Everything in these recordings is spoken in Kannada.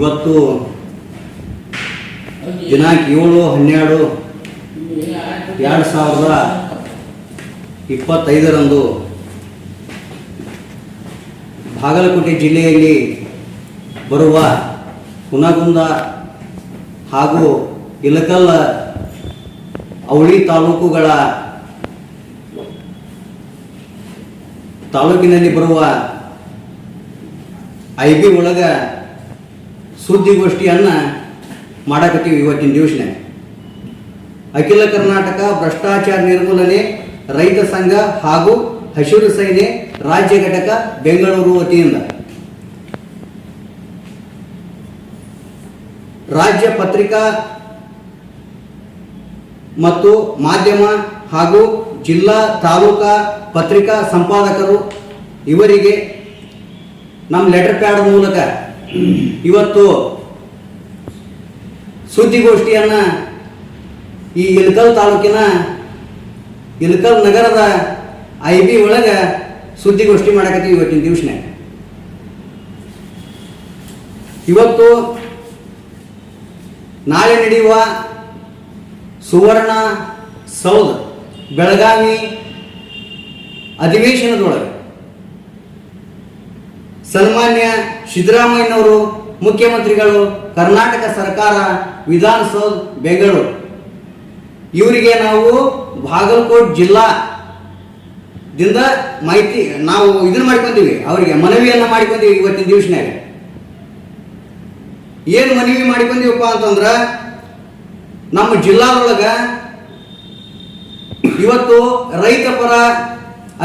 ಇವತ್ತು ದಿನಾಂಕ ಏಳು ಹನ್ನೆರಡು ಎರಡು ಸಾವಿರದ ಇಪ್ಪತ್ತೈದರಂದು ಬಾಗಲಕೋಟೆ ಜಿಲ್ಲೆಯಲ್ಲಿ ಬರುವ ಹುನಗುಂದ ಹಾಗೂ ಇಲಕಲ್ ಅವಳಿ ತಾಲೂಕುಗಳ ತಾಲೂಕಿನಲ್ಲಿ ಬರುವ ಐ ಬಿ ಒಳಗ ಸುದ್ದಿಗೋಷ್ಠಿಯನ್ನು ಮಾಡಕತ್ತೀವಿ ಇವತ್ತಿನ ದಿವಸನಾಗ ಅಖಿಲ ಕರ್ನಾಟಕ ಭ್ರಷ್ಟಾಚಾರ ನಿರ್ಮೂಲನೆ, ರೈತ ಸಂಘ ಹಾಗೂ ಹಸಿರು ಸೇನೆ ರಾಜ್ಯ ಘಟಕ ಬೆಂಗಳೂರು ವತಿಯಿಂದ. ರಾಜ್ಯ ಪತ್ರಿಕಾ ಮತ್ತು ಮಾಧ್ಯಮ ಹಾಗೂ ಜಿಲ್ಲಾ ತಾಲೂಕಾ ಪತ್ರಿಕಾ ಸಂಪಾದಕರು ಇವರಿಗೆ ನಮ್ಮ ಲೆಟರ್ ಪ್ಯಾಡ್ ಮೂಲಕ ಇವತ್ತು ಸುದ್ದಿಗೋಷ್ಠಿಯನ್ನು ಈ ಇಳಕಲ್ ತಾಲೂಕಿನ ಇಳಕಲ್ ನಗರದ ಐ ಬಿ ಒಳಗೆ ಸುದ್ದಿಗೋಷ್ಠಿ ಮಾಡಕತ್ತೀವಿ ಇವತ್ತಿನ ದಿವಸನಾಗ ಇವತ್ತು ನಾಳೆ ನಡೆಯುವ ಸುವರ್ಣ ಸೌಧ ಬೆಳಗಾವಿ ಅಧಿವೇಶನದೊಳಗೆ ಸನ್ಮಾನ್ಯ ಸಿದ್ದರಾಮಯ್ಯನವರು ಮುಖ್ಯಮಂತ್ರಿಗಳು, ಕರ್ನಾಟಕ ಸರ್ಕಾರ, ವಿಧಾನಸೌಧ, ಬೆಂಗಳೂರು. ಇವರಿಗೆ ನಾವು ಬಾಗಲಕೋಟ್ ಜಿಲ್ಲಾ ದಿಂದ ಮಾಹಿತಿ, ನಾವು ಇದನ್ನ ಮಾಡ್ಕೊಂತೀವಿ. ಅವರಿಗೆ ಮನವಿಯನ್ನ ಮಾಡ್ಕೊಂತೀವಿ ಇವತ್ತಿನ ದಿವಸನಾಗ ಏನು ಮನವಿ ಮಾಡ್ಕೊಂತೀವಪ್ಪ ಅಂತಂದ್ರ, ನಮ್ಮ ಜಿಲ್ಲಾದೊಳಗ ಇವತ್ತು ರೈತ ಪರ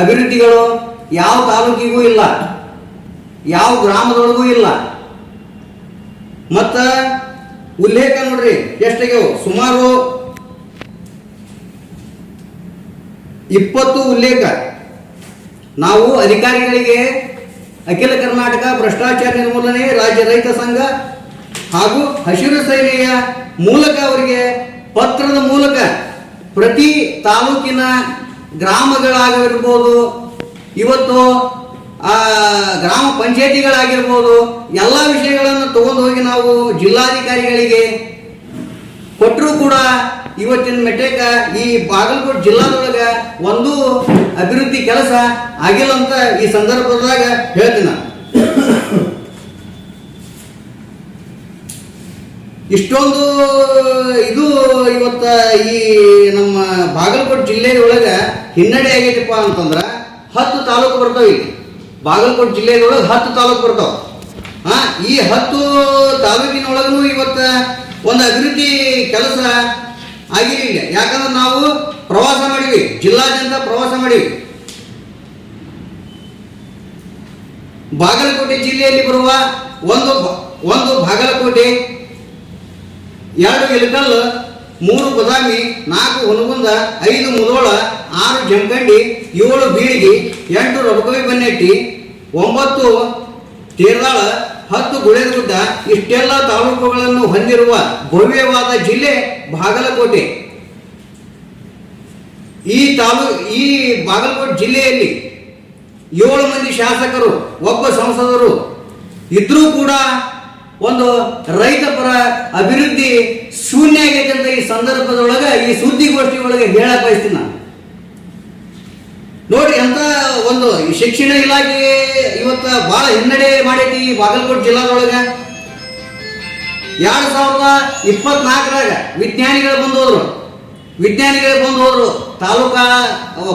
ಅಭಿವೃದ್ಧಿಗಳು ಯಾವ ತಾಲೂಕಿಗೂ ಇಲ್ಲ. ಯಾವ ಗ್ರಾಮದೊಳಗೂ ಇಲ್ಲ. ಮತ್ತ ಉಲ್ಲೇಖ ನೋಡ್ರಿ ಎಷ್ಟಾಗ್ಯವು ಸುಮಾರು ಇಪ್ಪತ್ತು ಉಲ್ಲೇಖ. ನಾವು ಅಧಿಕಾರಿಗಳಿಗೆ ಅಖಿಲ ಕರ್ನಾಟಕ ಭ್ರಷ್ಟಾಚಾರ ನಿರ್ಮೂಲನೆ, ರಾಜ್ಯ ರೈತ ಸಂಘ ಹಾಗೂ ಹಸಿರು ಸೇನೆಯ ಮೂಲಕ ಅವರಿಗೆ ಪತ್ರದ ಮೂಲಕ ಪ್ರತಿ ತಾಲೂಕಿನ ಗ್ರಾಮಗಳಾಗಿರ್ಬೋದು, ಇವತ್ತು ಆ ಗ್ರಾಮ ಪಂಚಾಯತಿಗಳಾಗಿರ್ಬೋದು, ಎಲ್ಲ ವಿಷಯಗಳನ್ನು ತಗೊಂಡು ಹೋಗಿ ನಾವು ಜಿಲ್ಲಾಧಿಕಾರಿಗಳಿಗೆ ಕೊಟ್ಟರೂ ಕೂಡ ಇವತ್ತಿನ ಮೆಟ್ರಿಕ ಈ ಬಾಗಲಕೋಟೆ ಜಿಲ್ಲಾದೊಳಗೆ ಒಂದು ಅಭಿವೃದ್ಧಿ ಕೆಲಸ ಆಗಿಲ್ಲ ಅಂತ ಈ ಸಂದರ್ಭದಾಗ ಹೇಳ್ತೀನಿ ನಾನು. ಇಷ್ಟೊಂದು ಇದು ಇವತ್ತ ಈ ನಮ್ಮ ಬಾಗಲಕೋಟೆ ಜಿಲ್ಲೆಯೊಳಗ ಹಿನ್ನಡೆ ಆಗೈತಪ್ಪ ಅಂತಂದ್ರ ಹತ್ತು ತಾಲೂಕು ಬರ್ತಾವ ಈಗ ಬಾಗಲಕೋಟೆ ಜಿಲ್ಲೆಯೊಳಗೆ ಹತ್ತು ತಾಲೂಕು ಬರ್ತಾವ. ಹಾ? ಈ ಹತ್ತು ತಾಲೂಕಿನೊಳಗೂ ಇವತ್ತ ಒಂದು ಅಭಿವೃದ್ಧಿ ಕೆಲಸ ಆಗಿರಲಿಲ್ಲ ಯಾಕಂದ್ರೆ ನಾವು ಪ್ರವಾಸ ಮಾಡಿವಿ ಜಿಲ್ಲಾದ್ಯಂತ ಪ್ರವಾಸ ಮಾಡಿವಿ ಬಾಗಲಕೋಟೆ ಜಿಲ್ಲೆಯಲ್ಲಿ ಬರುವ ಒಂದು ಒಂದು ಬಾಗಲಕೋಟೆ, ಎರಡು ಎಲ್ಕಲ್ ಮೂರು ಬದಾಮಿ ನಾಲ್ಕು ಹುನಗುಂದ ಐದು ಮುದೋಳ ಆರು ಜಂಕಂಡಿ ಏಳು ಬೀಳಿಗಿ ಎಂಟು ರಬಕವಿ ಬನ್ನೆಟ್ಟಿ, ಒಂಬತ್ತು ತೀರ್ದಾಳ ಹತ್ತು ಗುಳೇದಗುಡ್ಡ ಇಷ್ಟೆಲ್ಲ ತಾಲೂಕುಗಳನ್ನು ಹೊಂದಿರುವ ಭವ್ಯವಾದ ಜಿಲ್ಲೆ ಬಾಗಲಕೋಟೆ. ಈ ತಾಲೂ, ಈ ಬಾಗಲಕೋಟೆ ಜಿಲ್ಲೆಯಲ್ಲಿ ಏಳು ಮಂದಿ ಶಾಸಕರು, ಒಬ್ಬ ಸಂಸದರು ಇದ್ರೂ ಕೂಡ ಒಂದು ರೈತ ಪರ ಅಭಿವೃದ್ಧಿ ಶೂನ್ಯ ಆಗೈತೆ ಅಂತ ಈ ಸಂದರ್ಭದೊಳಗೆ, ಈ ಸುದ್ದಿಗೋಷ್ಠಿ ಒಳಗೆ ಹೇಳಕ್ ಬಯಸ್ತೀನಿ ನಾನು. ನೋಡ್ರಿ ಅಂತ ಒಂದು ಶಿಕ್ಷಣ ಇಲಾಖೆ ಇವತ್ತ ಬಹಳ ಹಿನ್ನಡೆ ಮಾಡೈತಿ ಬಾಗಲಕೋಟೆ ಜಿಲ್ಲಾದೊಳಗೆ. ಎರಡ್ ಸಾವಿರದ ಇಪ್ಪತ್ನಾಲ್ಕರಾಗ ವಿಜ್ಞಾನಿಗಳು ಬಂದು ಹೋದ್ರು ವಿಜ್ಞಾನಿಗಳು ಬಂದು ಹೋದ್ರು ತಾಲೂಕಾ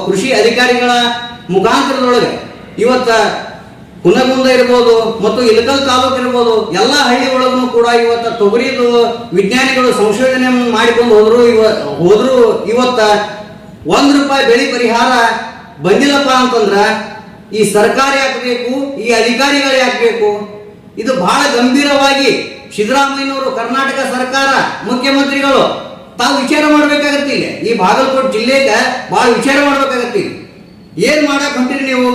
ಕೃಷಿ ಅಧಿಕಾರಿಗಳ ಮುಖಾಂತರದೊಳಗೆ. ಇವತ್ತ ಹುನಗುಂದ ಇರ್ಬೋದು ಮತ್ತು ಇಲಕಲ್ ತಾಲೂಕು ಇರ್ಬೋದು, ಎಲ್ಲ ಹಳ್ಳಿ ಒಳಗೂ ಕೂಡ ಇವತ್ತ ತೊಗರಿದು ವಿಜ್ಞಾನಿಗಳು ಸಂಶೋಧನೆ ಮಾಡಿಕೊಂಡು ಹೋದ್ರು, ಇವ ಹೋದ್ರು. ಇವತ್ತ ಒಂದ್ ರೂಪಾಯಿ ಬೆಳೆ ಪರಿಹಾರ ಬಂದಿಲ್ಲಪ್ಪ ಅಂತಂದ್ರ ಈ ಸರ್ಕಾರ ಯಾಕಬೇಕು ಈ ಅಧಿಕಾರಿಗಳು ಯಾಕಬೇಕು ಇದು ಬಹಳ ಗಂಭೀರವಾಗಿ ಸಿದ್ದರಾಮಯ್ಯನವರು, ಕರ್ನಾಟಕ ಸರ್ಕಾರ, ಮುಖ್ಯಮಂತ್ರಿಗಳು ತಾವು ವಿಚಾರ ಮಾಡ್ಬೇಕಾಗತ್ತೆ ಇಲ್ಲಿ. ಈ ಬಾಗಲಕೋಟೆ ಜಿಲ್ಲೆಗೆ ಬಹಳ ವಿಚಾರ ಮಾಡ್ಬೇಕಾಗತ್ತೆ. ಏನ್ ಮಾಡಕ್ ಹೊಂಟಿರಿ ನೀವು?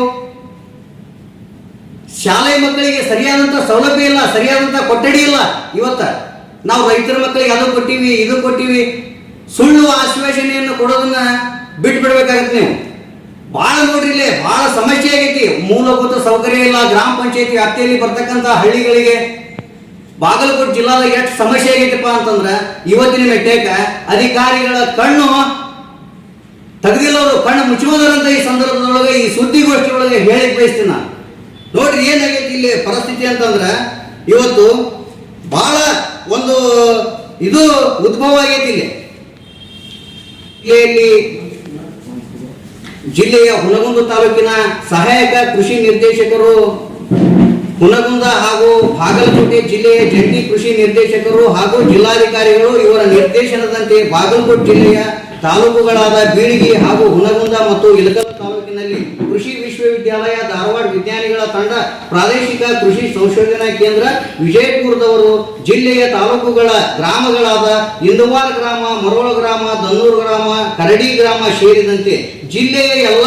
ಶಾಲೆ ಮಕ್ಕಳಿಗೆ ಸರಿಯಾದಂತ ಸೌಲಭ್ಯ ಇಲ್ಲ, ಸರಿಯಾದಂತ ಕೊಠಡಿ ಇಲ್ಲ. ಇವತ್ತ ನಾವು ರೈತರ ಮಕ್ಕಳಿಗೆ ಅದು ಕೊಟ್ಟಿವಿ, ಇದು ಕೊಟ್ಟಿವಿ. ಸುಳ್ಳು ಆಶ್ವಾಸನೆಯನ್ನು ಕೊಡೋದನ್ನ ಬಿಟ್ಟು ಬಿಡ್ಬೇಕಾಗತ್ತೆ ನೀವು. ಬಹಳ ನೋಡ್ರಿ ಇಲ್ಲಿ ಬಹಳ ಸಮಸ್ಯೆ ಆಗೈತಿ. ಮೂಲಭೂತ ಸೌಕರ್ಯ ಇಲ್ಲ, ಗ್ರಾಮ ಪಂಚಾಯತಿ ವ್ಯಾಪ್ತಿಯಲ್ಲಿ ಬರ್ತಕ್ಕಂಥ ಹಳ್ಳಿಗಳಿಗೆ. ಬಾಗಲಕೋಟೆ ಜಿಲ್ಲಾದಾಗ ಎಷ್ಟು ಸಮಸ್ಯೆ ಆಗೈತಪ್ಪ ಅಂತಂದ್ರ, ಇವತ್ತಿನ ಮೆಟ್ಟೇಕ ಅಧಿಕಾರಿಗಳ ಕಣ್ಣು ತೆಗೆದಿಲ್ಲವರು, ಕಣ್ಣು ಮುಚ್ಚುವುದರಂತ ಈ ಸಂದರ್ಭದೊಳಗೆ, ಈ ಸುದ್ದಿಗೋಷ್ಠಿಯೊಳಗೆ ಹೇಳಿ ಬಯಸ್ತೀನಿ ನಾನು. ನೋಡ್ರಿ ಏನಾಗೈತಿ ಇಲ್ಲಿ ಪರಿಸ್ಥಿತಿ ಅಂತಂದ್ರ, ಇವತ್ತು ಬಹಳ ಒಂದು ಇದು ಉದ್ಭವ ಆಗೈತಿ ಇಲ್ಲಿ. ಜಿಲ್ಲೆಯಲ್ಲಿ ಜಿಲ್ಲೆಯ ಹುನಗುಂದ ತಾಲೂಕಿನ ಸಹಾಯಕ ಕೃಷಿ ನಿರ್ದೇಶಕರು, ಹುನಗುಂದ ಹಾಗೂ ಬಾಗಲಕೋಟೆ ಜಿಲ್ಲೆಯ ಜಂಟಿ ಕೃಷಿ ನಿರ್ದೇಶಕರು ಹಾಗೂ ಜಿಲ್ಲಾಧಿಕಾರಿಗಳು ಇವರ ನಿರ್ದೇಶನದಂತೆ ಬಾಗಲಕೋಟೆ ಜಿಲ್ಲೆಯ ತಾಲೂಕುಗಳಾದ ಬೀಳಿಗಿ ಹಾಗೂ ಹುನಗುಂದ ಮತ್ತು ಇಲಕಲ್ ತಾಲೂಕಿನಲ್ಲಿ ಕೃಷಿ ವಿಶ್ವವಿದ್ಯಾಲಯ ಪ್ರಾದೇಶಿಕ ಕೃಷಿ ಸಂಶೋಧನಾ ಕೇಂದ್ರ ವಿಜಯಪುರದವರು, ಜಿಲ್ಲೆಯ ತಾಲೂಕುಗಳ ಗ್ರಾಮಗಳಾದ ಇಂದುವಾರ ಗ್ರಾಮ, ಮರೋಳ ಗ್ರಾಮ, ದನ್ನೂರು ಗ್ರಾಮ, ಕರಡಿ ಗ್ರಾಮ ಸೇರಿದಂತೆ ಜಿಲ್ಲೆಯ ಎಲ್ಲ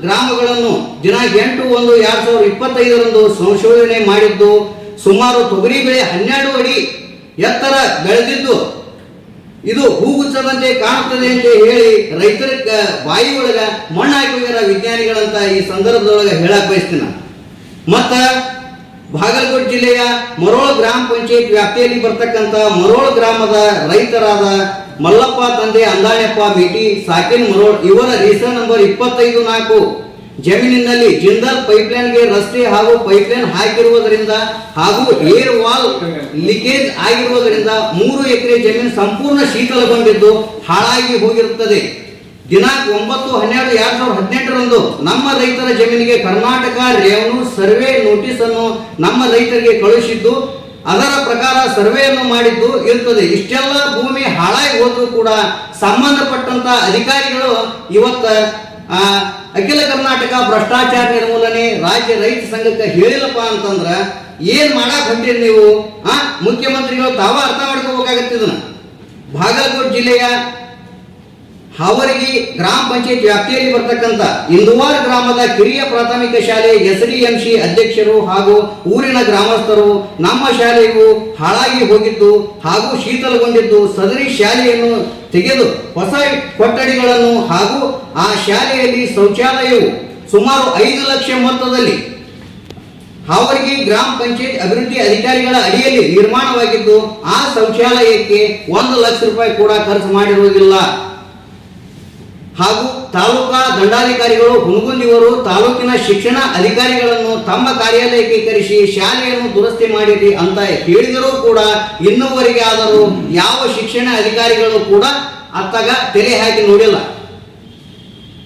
ಗ್ರಾಮಗಳನ್ನು ದಿನಾಂಕ ಎಂಟು ಒಂದು ಎರಡ್ ಸಾವಿರದ ಇಪ್ಪತ್ತೈದರಂದು ಸಂಶೋಧನೆ ಮಾಡಿದ್ದು, ಸುಮಾರು ತೊಗರಿ ಬೆಳೆ ಹನ್ನೆರಡು ಅಡಿ ಎತ್ತರ ಬೆಳೆದಿದ್ದು, ಇದು ಹೂಗುಚ್ಚದಂತೆ ಕಾಣುತ್ತದೆ ಅಂತ ಹೇಳಿ ರೈತರ ಬಾಯಿ ಒಳಗ ಮಣ್ಣು ವಿಜ್ಞಾನಿಗಳಂತ ಈ ಸಂದರ್ಭದೊಳಗೆ ಹೇಳಕ್ ಬಯಸ್ತೀನಿ. ಮತ್ತ ಬಾಗಲಕೋಟೆ ಜಿಲ್ಲೆಯ ಮರೋಳ ಗ್ರಾಮ ಪಂಚಾಯತ್ ವ್ಯಾಪ್ತಿಯಲ್ಲಿ ಬರ್ತಕ್ಕಂತ ಮರೋಳ ಗ್ರಾಮದ ರೈತರಾದ ಮಲ್ಲಪ್ಪ ತಂದೆ ಅಂದಾಯಪ್ಪ ಭೇಟಿ ಸಾಕಿನ್ ಮರೋಳ್ ಇವರ ರಿಜಿಸ್ಟರ್ ನಂಬರ್ ಇಪ್ಪತ್ತೈದು ನಾಲ್ಕು. ಜಮೀನಿನಲ್ಲಿ ಜಿಂದಾಲ್ ಪೈಪ್ಲೈನ್ಗೆ ರಸ್ತೆ ಹಾಗೂ ಪೈಪ್ಲೈನ್ ಹಾಕಿರುವುದರಿಂದ ಹಾಗೂ ಏರ್ ವಾಲ್ ಲೀಕೇಜ್ ಆಗಿರುವುದರಿಂದ ಮೂರು ಎಕರೆ ಜಮೀನು ಸಂಪೂರ್ಣ ಶೀತಲಗೊಂಡಿದ್ದು ಹಾಳಾಗಿ ಹೋಗಿರುತ್ತದೆ. ದಿನಾಂಕ ಒಂಬತ್ತು, ಹನ್ನೆರಡು, ಎರಡ್ ಸಾವಿರದ ಹದಿನೆಂಟರಂದು ನಮ್ಮ ರೈತರ ಜಮೀನಿಗೆ ಕರ್ನಾಟಕ ರೆವೆನ್ಯೂ ಸರ್ವೆ ನೋಟಿಸ್ ಅನ್ನು ನಮ್ಮ ರೈತರಿಗೆ ಕಳುಹಿಸಿದ್ದು, ಅದರ ಪ್ರಕಾರ ಸರ್ವೆಯನ್ನು ಮಾಡಿದ್ದು ಇರ್ತದೆ ಇಷ್ಟೆಲ್ಲ ಭೂಮಿ ಹಾಳಾಗಿ ಹೋದ್ರೂ ಕೂಡ ಸಂಬಂಧಪಟ್ಟಂತ ಅಧಿಕಾರಿಗಳು ಇವತ್ತ ಅಖಿಲ ಕರ್ನಾಟಕ ಭ್ರಷ್ಟಾಚಾರ ನಿರ್ಮೂಲನೆ ರಾಜ್ಯ ರೈತ ಸಂಘಕ್ಕೆ ಹೇಳಿಲ್ಲಪ್ಪ ಅಂತಂದ್ರ ಏನ್ ಮಾಡಕ್ ಹೊಂಟಿರಿ ನೀವು? ಆ, ಮುಖ್ಯಮಂತ್ರಿಗಳು ತಾವ ಅರ್ಥ ಮಾಡ್ಕೋಬೇಕಾಗತ್ತೆ ಬಾಗಲಕೋಟ್ ಬಾಗಲಕೋಟೆ ಜಿಲ್ಲೆಯ ಹಾವರಗಿ ಗ್ರಾಮ ಪಂಚಾಯತ್ ವ್ಯಾಪ್ತಿಯಲ್ಲಿ ಬರ್ತಕ್ಕಂಥ ಇಂದುವಾರ್ ಗ್ರಾಮದ ಕಿರಿಯ ಪ್ರಾಥಮಿಕ ಶಾಲೆ ಎಸ್ ಡಿ ಎಂ ಸಿ ಅಧ್ಯಕ್ಷರು ಹಾಗೂ ಊರಿನ ಗ್ರಾಮಸ್ಥರು ನಮ್ಮ ಶಾಲೆಯು ಹಾಳಾಗಿ ಹೋಗಿದ್ದು ಹಾಗೂ ಶೀತಲಗೊಂಡಿದ್ದು ಸದರಿ ಶಾಲೆಯನ್ನು ತೆಗೆದು ಹೊಸ ಕೊಠಡಿಗಳನ್ನು ಹಾಗೂ ಆ ಶಾಲೆಯಲ್ಲಿ ಶೌಚಾಲಯವು ಸುಮಾರು ಐದು ಲಕ್ಷ ಮೊತ್ತದಲ್ಲಿ ಅವರಿಗೆ ಗ್ರಾಮ ಪಂಚಾಯತ್ ಅಭಿವೃದ್ಧಿ ಅಧಿಕಾರಿಗಳ ಅಡಿಯಲ್ಲಿ ನಿರ್ಮಾಣವಾಗಿದ್ದು ಆ ಶೌಚಾಲಯಕ್ಕೆ ಒಂದು ಲಕ್ಷ ರೂಪಾಯಿ ಕೂಡ ಖರ್ಚು ಮಾಡಿರುವುದಿಲ್ಲ. ಹಾಗೂ ತಾಲೂಕಾ ದಂಡಾಧಿಕಾರಿಗಳು ಹುಣಗುಂದಿಯವರು ತಾಲೂಕಿನ ಶಿಕ್ಷಣ ಅಧಿಕಾರಿಗಳನ್ನು ತಮ್ಮ ಕಾರ್ಯಾಲಯಕ್ಕೆ ಕರೆಸಿ ಶಾಲೆಯನ್ನು ದುರಸ್ತಿ ಮಾಡಿರಿ ಅಂತ ಹೇಳಿದರೂ ಕೂಡ ಇನ್ನೂವರೆಗೆ ಆದರೂ ಯಾವ ಶಿಕ್ಷಣ ಅಧಿಕಾರಿಗಳು ಕೂಡ ಅತ್ತಾಗ ತೆರೆ ಹಾಕಿ ನೋಡಿಲ್ಲ.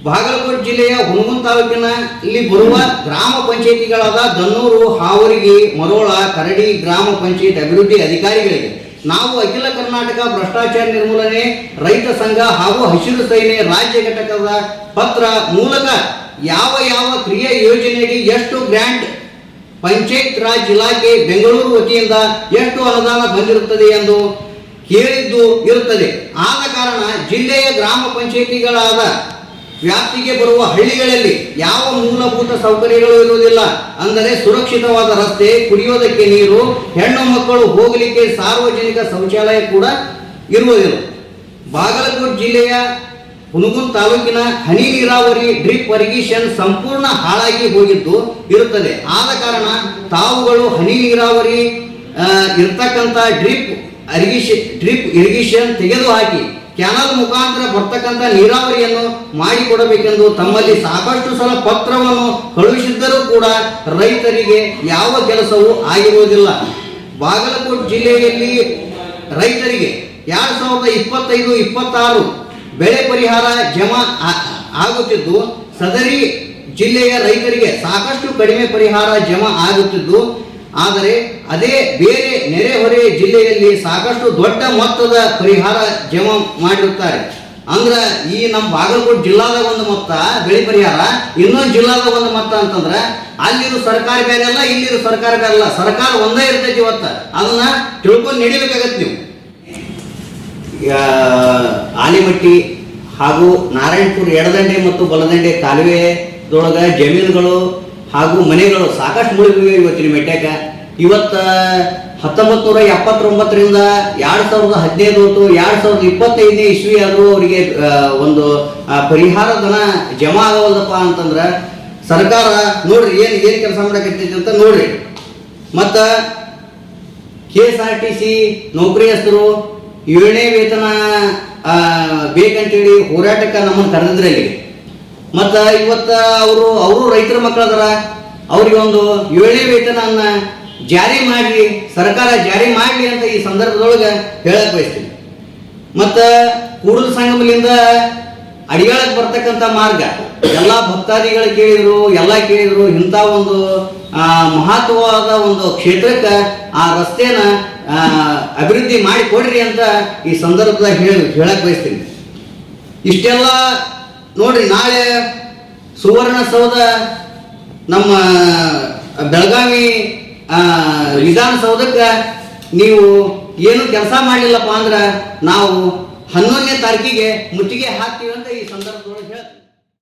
ಬಾಗಲಕೋಟೆ ಜಿಲ್ಲೆಯ ಹುಣಗುಂದ ತಾಲೂಕಿನ ಇಲ್ಲಿ ಬರುವ ಗ್ರಾಮ ಪಂಚಾಯಿತಿಗಳಾದ ದನ್ನೂರು, ಹಾವರಿಗೆ, ಮರೋಳ, ಕರಡಿ ಗ್ರಾಮ ಪಂಚಾಯತ್ ಅಭಿವೃದ್ಧಿ ಅಧಿಕಾರಿಗಳಿಗೆ ನಾವು ಅಖಿಲ ಕರ್ನಾಟಕ ಭ್ರಷ್ಟಾಚಾರ ನಿರ್ಮೂಲನೆ, ರೈತ ಸಂಘ ಹಾಗೂ ಹಸಿರು ಸೇನೆ ರಾಜ್ಯ ಘಟಕದ ಪತ್ರ ಮೂಲಕ ಯಾವ ಯಾವ ಕ್ರಿಯಾ ಯೋಜನೆಗೆ ಎಷ್ಟು ಗ್ರ್ಯಾಂಟ್ ಪಂಚಾಯತ್ ರಾಜ್ ಇಲಾಖೆ ಬೆಂಗಳೂರು ವತಿಯಿಂದ ಎಷ್ಟು ಅನುದಾನ ಬಂದಿರುತ್ತದೆ ಎಂದು ಕೇಳಿದ್ದು ಇರುತ್ತದೆ. ಆದ ಕಾರಣ ಜಿಲ್ಲೆಯ ಗ್ರಾಮ ಪಂಚಾಯಿತಿಗಳಾದ ವ್ಯಾಪ್ತಿಗೆ ಬರುವ ಹಳ್ಳಿಗಳಲ್ಲಿ ಯಾವ ಮೂಲಭೂತ ಸೌಕರ್ಯಗಳು ಇರುವುದಿಲ್ಲ? ಅಂದರೆ ಸುರಕ್ಷಿತವಾದ ರಸ್ತೆ, ಕುಡಿಯೋದಕ್ಕೆ ನೀರು, ಹೆಣ್ಣು ಮಕ್ಕಳು ಹೋಗಲಿಕ್ಕೆ ಸಾರ್ವಜನಿಕ ಶೌಚಾಲಯ ಕೂಡ ಇರುವುದಿಲ್ಲ. ಬಾಗಲಕೋಟೆ ಜಿಲ್ಲೆಯ ಹುನಗೂರು ತಾಲೂಕಿನ ಹನಿ ನೀರಾವರಿ ಡ್ರಿಪ್ ಇರಿಗೇಷನ್ ಸಂಪೂರ್ಣ ಹಾಳಾಗಿ ಹೋಗಿದ್ದು ಇರುತ್ತದೆ. ಆದ ಕಾರಣ ತಾವುಗಳು ಹನಿ ನೀರಾವರಿ ಇರ್ತಕ್ಕಂಥ ಡ್ರಿಪ್ ಅರಿಗೇಷನ್ ಡ್ರಿಪ್ ಇರಿಗೇಷನ್ ತೆಗೆದುಹಾಕಿ ಕ್ಯಾನಲ್ ಮುಖಾಂತರ ಬರ್ತಕ್ಕಂಥ ನೀರಾವರಿಯನ್ನು ಮಾಡಿಕೊಡಬೇಕೆಂದು ತಮ್ಮಲ್ಲಿ ಸಾಕಷ್ಟು ಸಲ ಪತ್ರವನ್ನು ಕಳುಹಿಸಿದ್ದರೂ ಕೂಡ ರೈತರಿಗೆ ಯಾವ ಕೆಲಸವೂ ಆಗಿರುವುದಿಲ್ಲ. ಬಾಗಲಕೋಟೆ ಜಿಲ್ಲೆಯಲ್ಲಿ ರೈತರಿಗೆ ಎರಡ್ ಸಾವಿರದ ಇಪ್ಪತ್ತೈದು, ಇಪ್ಪತ್ತಾರು ಬೆಳೆ ಪರಿಹಾರ ಜಮಾ ಆಗುತ್ತಿದ್ದು, ಸದರಿ ಜಿಲ್ಲೆಯ ರೈತರಿಗೆ ಸಾಕಷ್ಟು ಕಡಿಮೆ ಪರಿಹಾರ ಜಮಾ ಆಗುತ್ತಿದ್ದು ಆದರೆ ಅದೇ ಬೇರೆ ನೆರೆಹೊರೆ ಜಿಲ್ಲೆಯಲ್ಲಿ ಸಾಕಷ್ಟು ದೊಡ್ಡ ಮೊತ್ತದ ಪರಿಹಾರ ಜಮಾ ಮಾಡಿರುತ್ತಾರೆ. ಅಂದ್ರೆ ಈ ನಮ್ಮ ಬಾಗಲಕೋಟೆ ಜಿಲ್ಲಾದ ಒಂದು ಮೊತ್ತ, ಬೆಳೆ ಪರಿಹಾರ, ಇನ್ನೊಂದು ಜಿಲ್ಲಾದ ಒಂದು ಮೊತ್ತ ಅಂತಂದ್ರೆ ಅಲ್ಲಿರೋ ಸರ್ಕಾರ ಬೇರೆ ಅಲ್ಲ ಇಲ್ಲಿರೋ ಸರ್ಕಾರ ಬೇರೆ ಅಲ್ಲ ಸರ್ಕಾರ ಒಂದೇ ಇರ್ತೈತಿ ಇವತ್ತು. ಅದನ್ನ ತಿಳ್ಕೊಂಡು ನಡಿಬೇಕಾಗತ್ತೆ ನೀವು. ಆಲಿಮಟ್ಟಿ ಹಾಗೂ ನಾರಾಯಣಪುರ ಎಡದಂಡೆ ಮತ್ತು ಬಲದಂಡೆ ಕಾಲುವೆದೊಳಗ ಜಮೀನುಗಳು ಹಾಗೂ ಮನೆಗಳು ಸಾಕಷ್ಟು ಮುಳುಗಿವೆ ಇವತ್ತಿನ ಮೆಟ್ಯಾಕ ಇವತ್ತ ಹತ್ತೊಂಬತ್ತು ನೂರ ಎಪ್ಪತ್ತೊಂಬತ್ತರಿಂದ ಎರಡು ಸಾವಿರದ ಹದಿನೈದು ಹೊತ್ತು ಎರಡು ಸಾವಿರದ ಇಪ್ಪತ್ತೈದನೇ ಇಸ್ವಿ ಆದರೂ ಅವರಿಗೆ ಒಂದು ಪರಿಹಾರ ಧನ ಜಮಾ ಆಗವಲ್ದಪ್ಪ ಅಂತಂದ್ರೆ ಸರ್ಕಾರ ನೋಡ್ರಿ ಏನು ಏನು ಕೆಲಸ ಮಾಡಕತ್ತೈತಿ ಅಂತ ನೋಡ್ರಿ. ಮತ್ತು K S R T C ನೌಕರಿಯಸ್ಥರು ಏಳನೇ ವೇತನ ಬೇಕಂತೇಳಿ ಹೋರಾಟಕ್ಕೆ ನಮ್ಮನ್ನು ಕರೆದಿದ್ರೆ ಅಲ್ಲಿಗೆ. ಮತ್ತು ಇವತ್ತ ಅವರು ಅವರು ರೈತರ ಮಕ್ಕಳದಾರ. ಅವ್ರಿಗೆ ಒಂದು ಏಳನೇ ವೇತನನ್ನ ಜಾರಿ ಮಾಡಲಿ, ಸರ್ಕಾರ ಜಾರಿ ಮಾಡಲಿ ಅಂತ ಈ ಸಂದರ್ಭದೊಳಗೆ ಹೇಳಕ್ ಬಯಸ್ತೀನಿ. ಮತ್ತು ಕೂಡಲ ಸಂಗಮದಿಂದ ಅಡಿಯಾಳಕ್ಕೆ ಬರ್ತಕ್ಕಂಥ ಮಾರ್ಗ, ಎಲ್ಲ ಭಕ್ತಾದಿಗಳು ಕೇಳಿದ್ರು, ಎಲ್ಲ ಕೇಳಿದ್ರು, ಇಂಥ ಒಂದು ಮಹತ್ವವಾದ ಒಂದು ಕ್ಷೇತ್ರಕ್ಕೆ ಆ ರಸ್ತೆನ ಅಭಿವೃದ್ಧಿ ಮಾಡಿ ಕೊಡ್ರಿ ಅಂತ ಈ ಸಂದರ್ಭದಾಗ ಹೇಳಿ, ಹೇಳಕ್ ಬಯಸ್ತೀನಿ. ಇಷ್ಟೆಲ್ಲ ನೋಡ್ರಿ, ನಾಳೆ ಸುವರ್ಣಸೌಧ ನಮ್ಮ ಬೆಳಗಾವಿ ವಿಧಾನಸೌಧಕ್ಕೆ ನೀವು ಏನು ಕೆಲಸ ಮಾಡಲಿಲ್ಲಪ್ಪ ಅಂದ್ರೆ ನಾವು ಹನ್ನೊಂದನೇ ತಾರೀಕಿಗೆ ಮುಚ್ಚಿಗೆ ಹಾಕ್ತೀವಿ ಅಂತ ಈ ಸಂದರ್ಭದೊಳಗೆ